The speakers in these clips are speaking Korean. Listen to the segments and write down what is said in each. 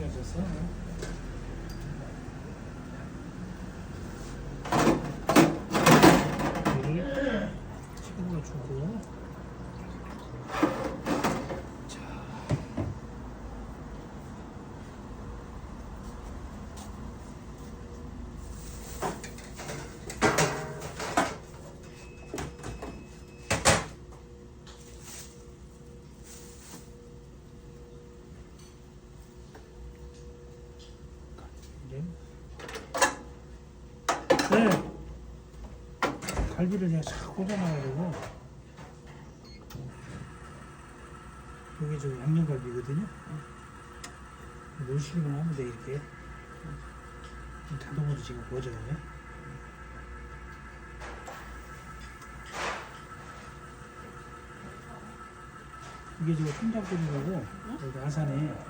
어디 가셨어? 여기 친구가 주고 자 이제 네 갈비를 그냥 싹 꽂아놔가지고. 여기 저 양념갈비거든요. 넣으시기만 하면 돼 이렇게. 자동으로 지금 구워져요 이게 지금 통장골이라고 여기 아산에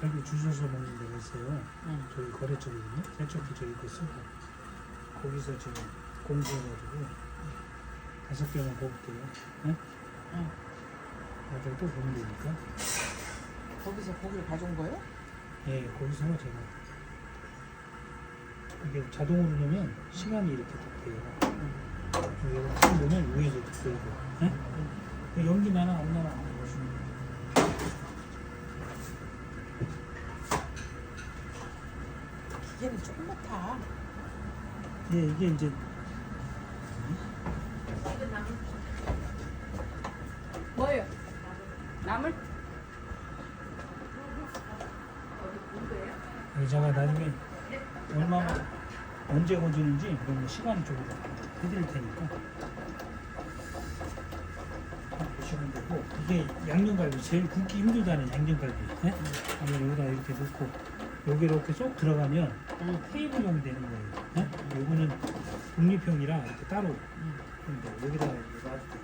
갈비 줄 서서 먹는 데가 있어요. 응. 저기 거래처거든요. 세척기 저기 거 쓰고. 거기서 지금 공부해가지고 다섯 개만 먹을게요 네? 응. 나중에 또 보면 되니까 거기서 고기를 가져온 거예요? 예 거기서 제가 이게 자동으로 넣으면 시간이 이렇게 딱 돼요 여기가 탁 넣으면 위에서 딱 들고 네? 연기 나나 안 나나 보시면 돼요. 기계는 조금 같아. 예 이게 이제 뭐예요? 나물? 제가 나중에 얼마 언제 건지는지 그런 거 시간 쪽으로 해드릴 테니까 보시면 되고 이게 양념갈비 제일 굽기 힘들다는 양념갈비 예? 한번 여기다 이렇게 넣고 여기 이렇게 쏙 들어가면 응. 테이블형 되는 거예요 예? 요거는 독립형이라 이렇게 따로 근데 여기다가 이렇게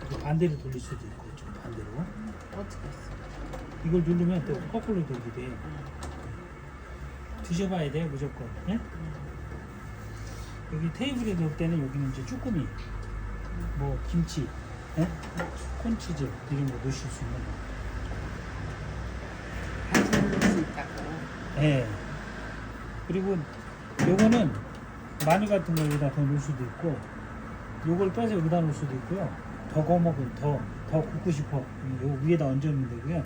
이렇게 반대로 돌릴 수도 있고 좀 반대로 어떻게 했어? 이걸 누르면 또 거꾸로 돌게 돼. 드셔봐야 돼 무조건. 예? 여기 테이블에 놓을 때는 여기는 이제 쭈꾸미, 뭐 김치, 예? 콘치즈 이런 거 넣으실 수 있는 거. 반찬 넣을 수 있다고. 예. 그리고 요거는 마늘 같은 거 여기다 더 넣을 수도 있고, 요걸 빼서 여기다 넣을 수도 있고요. 더 거먹은 더, 더 굽고 싶어. 요 위에다 얹으면 되고요.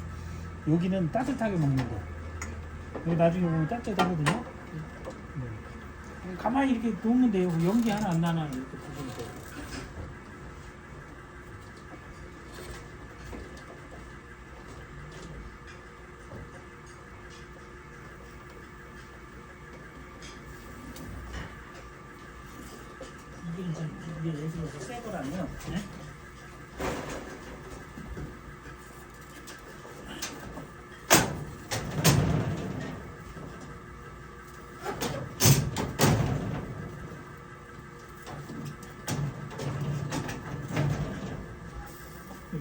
여기는 따뜻하게 먹는 거. 여기 나중에 보면 따뜻하거든요. 네. 가만히 이렇게 돼요. 그 연기 하나 안 나나 이렇게 돼요. 이게 이제 이게 예를 들어서 새 거라면 네?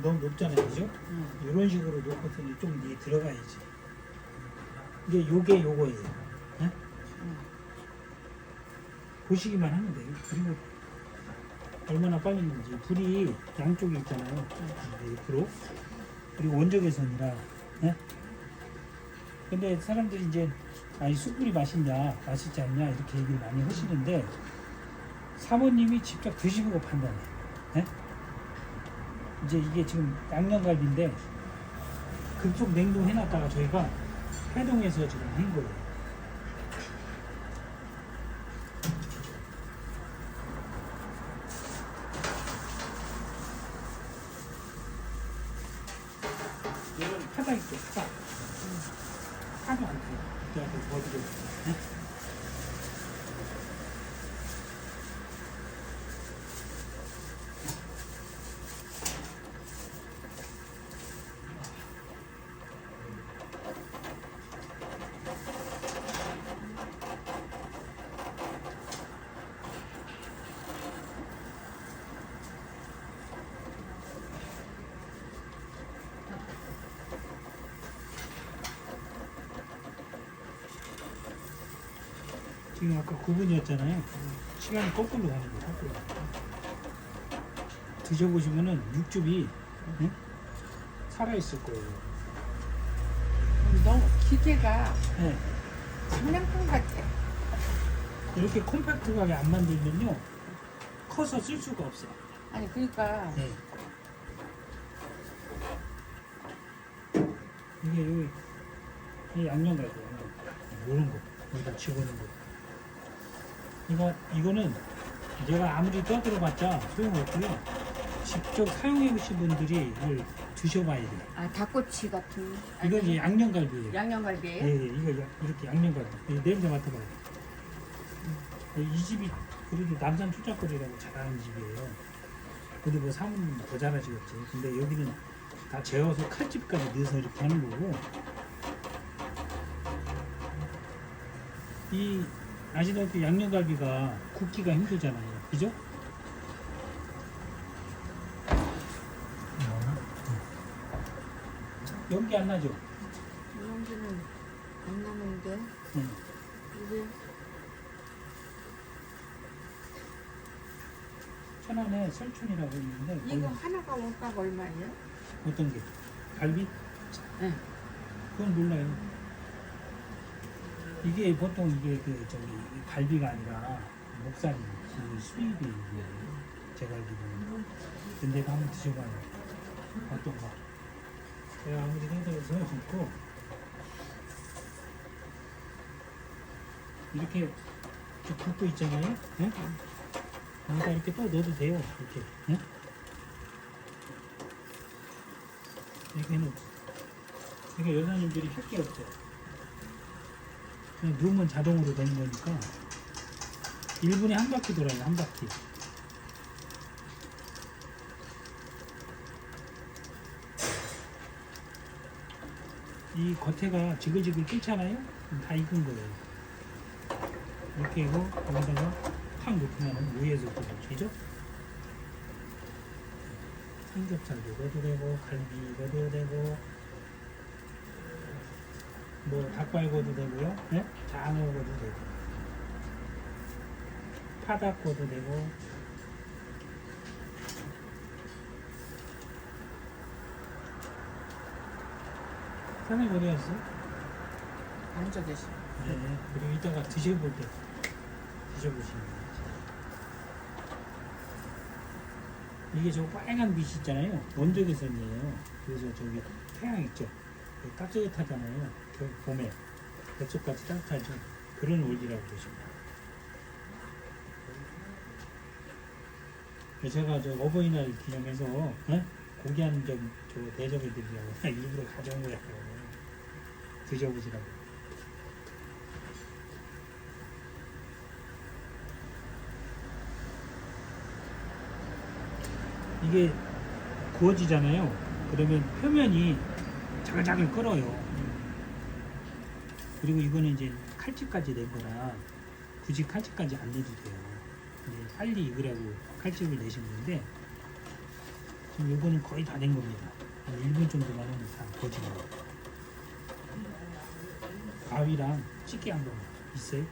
너무 높잖아요, 그죠? 응. 이런 식으로 놓고서는 좀 이게 들어가야지. 이게 요게 요거예요. 예? 보시기만 하면 돼요. 그리고 얼마나 빨리 있는지 불이 양쪽에 있잖아요. 네, 옆으로 그리고 원적외선이라. 예? 근데 사람들이 이제 아니 숯불이 맛있냐 맛있지 않냐 이렇게 얘기를 많이 하시는데 사모님이 직접 드시고 판단해. 예? 이제 이게 지금 양념갈비인데 급속 냉동해놨다가 저희가 해동해서 지금 한 거예요. 지금 아까 9분이었잖아요. 시간이 거꾸로 가는 거예요. 거꾸로. 드셔보시면은 육즙이 응? 살아있을 거예요. 너무 기계가 네. 장난감 같아. 이렇게 콤팩트하게 안 만들면요. 커서 쓸 수가 없어. 아니 그러니까 네. 이게 여기 이 양념 갈거요 이런 거 여기다 집어넣는 거. 이거 이거는 내가 아무리 떠들어봤자 소용없고요. 직접 사용해 보신 분들이 이걸 드셔봐야 돼. 아 닭꼬치 같은. 이건 이제 양념갈비예요. 양념갈비예요? 예, 예, 이거 야- 이렇게 양념갈비. 이 냄새 맡아봐요. 이 집이 그래도 남산 초장거리라고 잘하는 집이에요. 근데 뭐 사모님 더 잘하시겠지. 근데 여기는 다 재워서 칼집까지 넣어서 이렇게 하는 거고. 이 아시다시피 양념갈비가 굽기가 힘들잖아요. 그죠? 연기 안 나죠? 연기는 안 나는데 응. 이게 천안에 설촌이라고 있는데 이거 거기 하나가 원가가 얼마예요? 어떤 게 갈비? 응. 그건 몰라요. 이게 보통 이게 그 저기 갈비가 아니라 목살이 그 수입이 이게 제가 알기로는 근데 이거 한번 드셔봐요. 어떤가? 제가 아무리 생각해서 좋고 이렇게 이렇게 굽고 있잖아요. 예? 여기다 이렇게 또 넣어도 돼요. 이렇게. 예? 이렇게 해놓고. 그러니까 여사님들이 할 게 없죠. 그냥 누우면 자동으로 되는 거니까 1분에 한 바퀴 돌아요, 한 바퀴. 이 겉에가 지글지글 끓잖아요? 다 익은 거예요. 이렇게 하고 여기다가 탁 놓으면 위에서 또 되죠? 삼겹살 넣어도 되고 갈비 넣어도 되고 뭐 닭발 구워도 되고요. 네? 장어 구워도 되고. 파닭 구워도 되고. 사장님 어디 갔어? 앉아 계시. 네. 그리고 이따가 드셔볼 때 드셔보시면 돼요. 이게 저 빨간 빛이 있잖아요. 원적외선이에요. 그래서 저기 태양 있죠? 그 따뜻하잖아요. 겨, 봄에. 뱃속까지 따뜻하죠. 그런 원리라고 보시면 그래서 제가 저 어버이날 기념해서 어? 고기 한점 저 대접해드리려고 일부러 가져온 거예요. 드셔보시라고. 이게 구워지잖아요. 그러면 표면이 자글자글 끓어요. 그리고 이거는 이제 칼집까지 낸 거라 굳이 칼집까지 안 내도 돼요. 근데 빨리 익으라고 칼집을 내신 건데 지금 이거는 거의 다된 겁니다. 한 1분 정도만 하면 다 거지는. 가위랑 찌개 한번 있어요?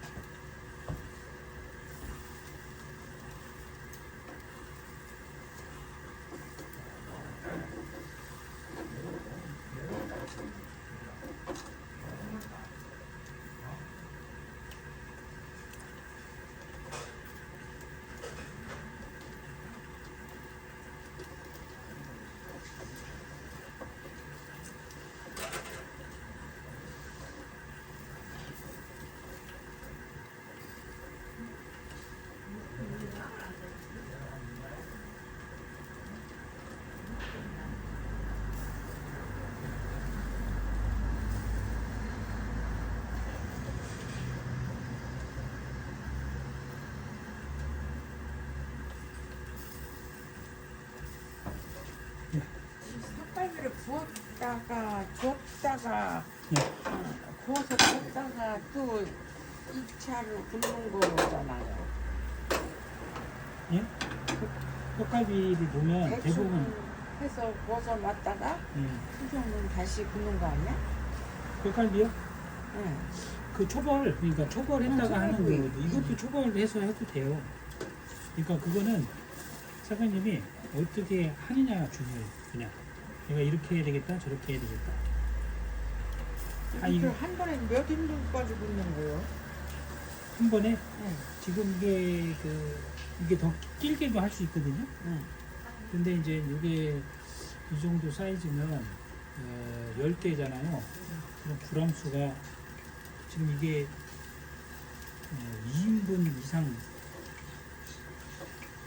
구웠다가 줬다가 네. 어, 구워서 줬다가 또 2차로 굽는 거잖아요. 예? 떡갈비를 보면 대충 대부분 해서 구워서 놨다가 예. 수정은 다시 굽는 거 아니야? 떡갈비요? 응. 그 초벌 그러니까 초벌했다가 하는 거거든. 이것도 초벌해서 해도 돼요. 그러니까 그거는 사장님이 어떻게 하느냐가 중요해요. 그냥 내가 이렇게 해야 되겠다, 저렇게 해야 되겠다. 아, 이거- 이거 한 번에 몇 인분까지 굽는 거예요? 한 번에 네. 지금 이게 그 이게 더 길게도 할 수 있거든요. 네. 근데 이제 이게 이 정도 사이즈면 어, 10개잖아요. 그럼 구람수가 지금 이게 어, 2인분 이상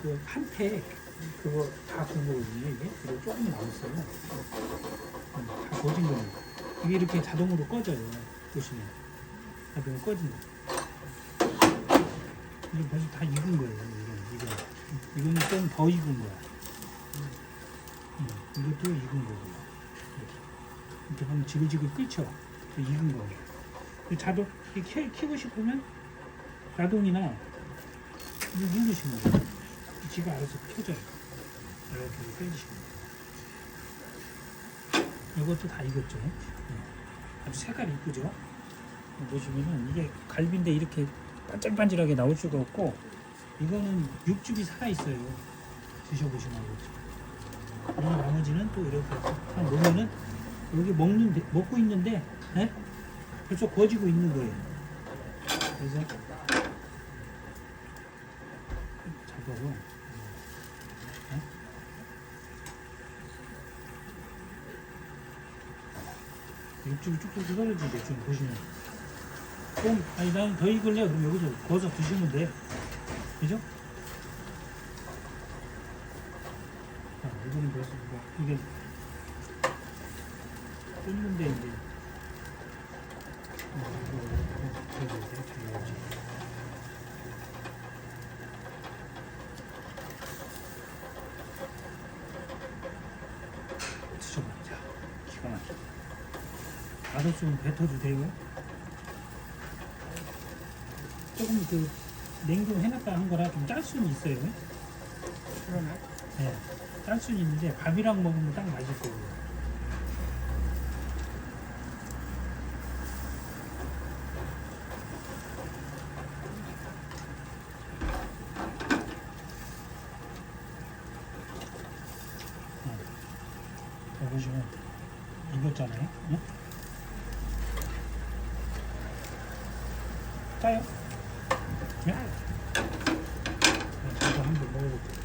그 한팩 그거 다 거거든요. 이게 그리고 조금 남았어요. 음, 다 거진 겁니다. 이게 이렇게 자동으로 꺼져요. 보시면 자동으로 꺼진다. 이게 벌써 다 익은 거예요. 이건 이거 이거는 좀더 익은 거야. 음, 이것도 익은 거고요. 이렇게. 보면 지글지글 끓죠? 그 익은 거예요. 그 자동, 이렇게 켜- 켜고 싶으면 자동이나 이거 누르시면 돼요. 지가 알아서 켜져요. 이렇게 빼주시면 돼요. 이것도 다 익었죠? 네. 아주 색깔이 이쁘죠? 보시면은 이게 갈비인데 이렇게 반질반질하게 나올 수가 없고 이거는 육즙이 살아있어요. 드셔보시면 알겠죠. 그리고 나머지는 또 이렇게 한 놓으면은 여기 먹는 데- 먹고 있는데 예? 벌써 구워지고 있는 거예요. 그래서 잡아서 육즙이 쭉쭉 쏟아지죠 지금 보시면. 좀 아니 나는 더 익을래? 그럼 여기서 구워서 드시면 돼. 그죠? 아, 이거는 벌써 뭐 이게 끓는데 이제 어, 이거 이렇게 해야지. 드셔보자. 기가 막혀. 맛없으면 뱉어도 돼요. 조금 그 냉동해놨다 한 거라 좀 짤 수는 있어요. 그러나? 네, 짤 수는 있는데 밥이랑 먹으면 딱 맞을 거고요. 자, 보시면 익었잖아요. 응? 짜요? 네? 네, 저도 한번 먹어볼게요.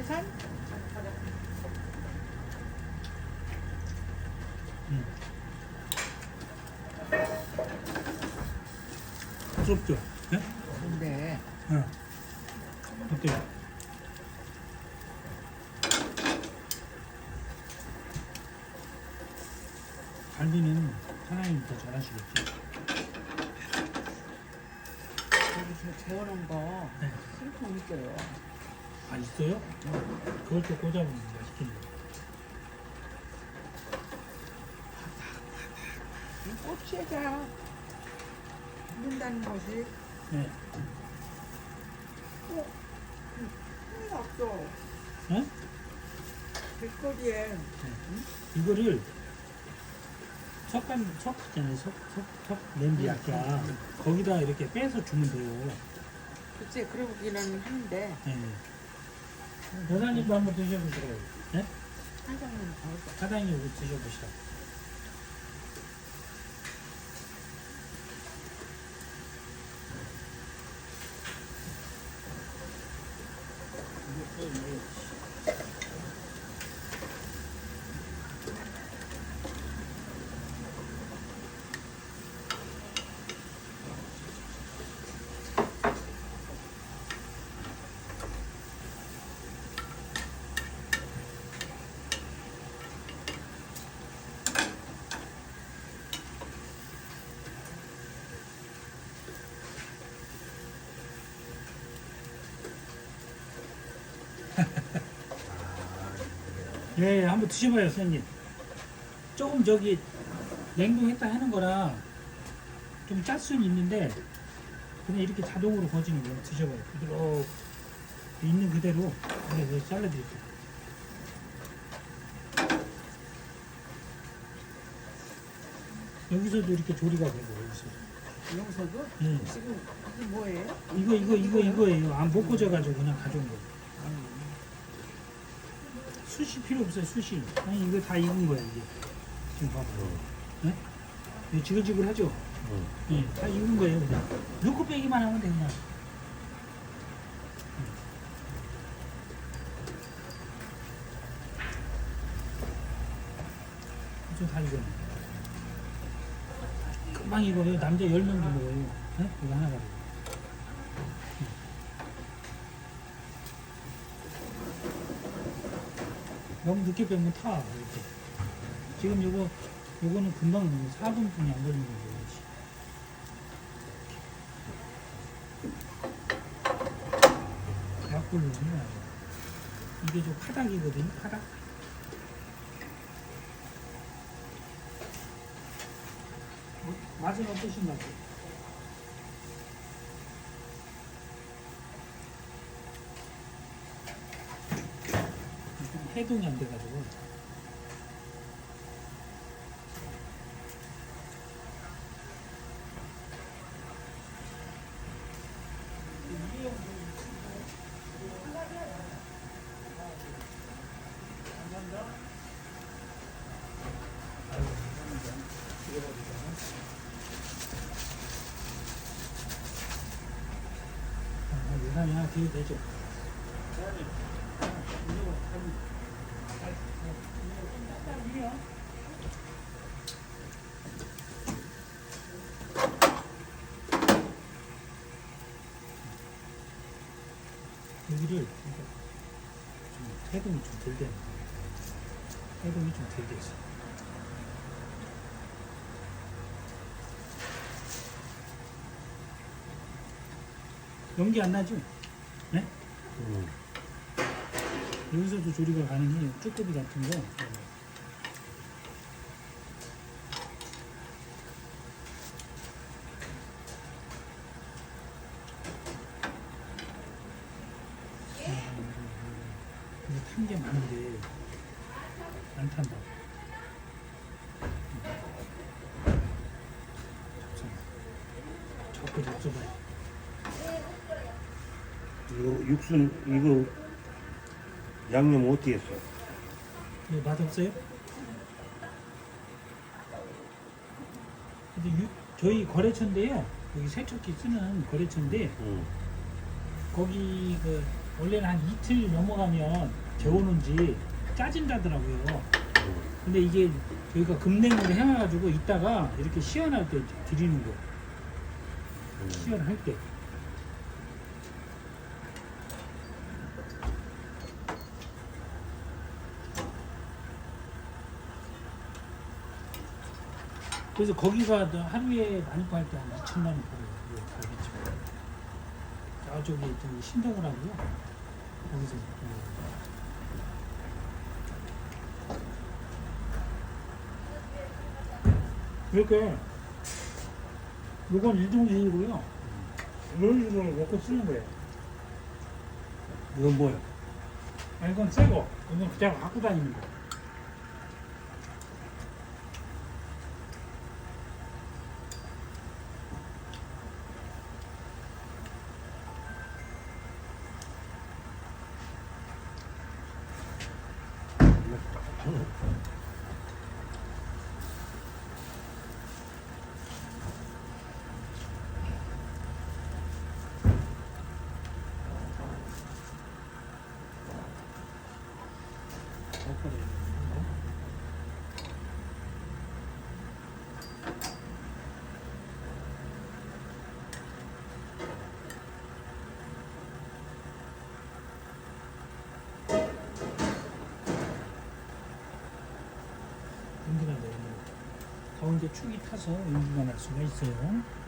계산? 음. 부럽죠? 네? 근데 응. 어때요? 갈비는 사장님이 더 잘하시겠죠? 여기서 재워놓은 거 네. 슬픔 있어요. 아, 있어요? 그걸 또 꽂아보면 맛있겠네요. 이 꼬치에다 묻는다는 것이 네. 하나가 없어. 응? 길거리에 이거를 석간, 석 있잖아요. 석, 석, 석 냄비 아까 거기다 이렇게 빼서 주면 돼요. 글쎄 그러기는 하는데 네. 여사님도 한번 드셔보시라고. 네? 사장님 사장님 드셔보시라고. 이것도 이제 예, 한번 드셔봐요, 선생님. 조금 저기 냉동했다 하는 거라 좀짤 수는 있는데 그냥 이렇게 자동으로 거지는 거 드셔봐요. 부드럽게 있는 그대로 그래서 잘라드릴게요. 여기서도 이렇게 조리가 되고 여기서. 여기서도 예. 지금 이게 뭐예요? 이거 이거 이거 이거예요. 안 볶아져 가지고 그냥 가져온 거. 숯이 필요 없어요. 숯이. 아니 이거 다 익은 거야 이게. 지금 봐봐. 네? 이거 지글지글하죠. 응. 예, 다 익은 거예요 그냥. 넣고 빼기만 하면 돼 그냥. 좀다 익었네. 금방 익어요. 남자 10명도 먹어요. 네? 이거 하나 가 너무 늦게 빼면 타 이렇게. 지금 요거 요거는 금방 4분뿐이 안 걸리는 거예요. 약불로 이게 좀 파닭이거든요. 파닭. 뭐, 맛은 어떠신가요? 좀 해동이 안 돼가지고. 아, 예산이. 여기를 이렇게 좀 해동이 좀덜 되네. 해동이 좀덜 돼서. 연기 안 나죠? 네? 응. 여기서도 조리가 가능해요. 쭈꾸미 같은 거 탄 게 많은데 안 탄다. 접근 접어봐요. 이거 육수는 이거 양념 어떻게 했어? 네, 맛없어요? 근데 유, 저희 거래처인데요. 여기 세척기 쓰는 거래처인데 응. 거기 그 원래는 한 이틀 넘어가면 재우는지 짜진다더라고요. 응. 근데 이게 저희가 급냉으로 해놔가지고 이따가 이렇게 시원할 때 드리는 거. 응. 시원할 때. 그래서 거기가 하루에 많이 팔때한 2천만 원 벌어요. 그 거기죠. 저쪽에 저기 신동을 하고요. 거기서. 이렇게 요건 이동식이고요. 이런 식으로 먹고 쓰는 거예요. 이건 뭐야? 아, 이건 새 거. 이건 그냥 갖고 다니는 거. 연기 Ooh. 가운데 축이 타서 연기가 날 수가 있어요.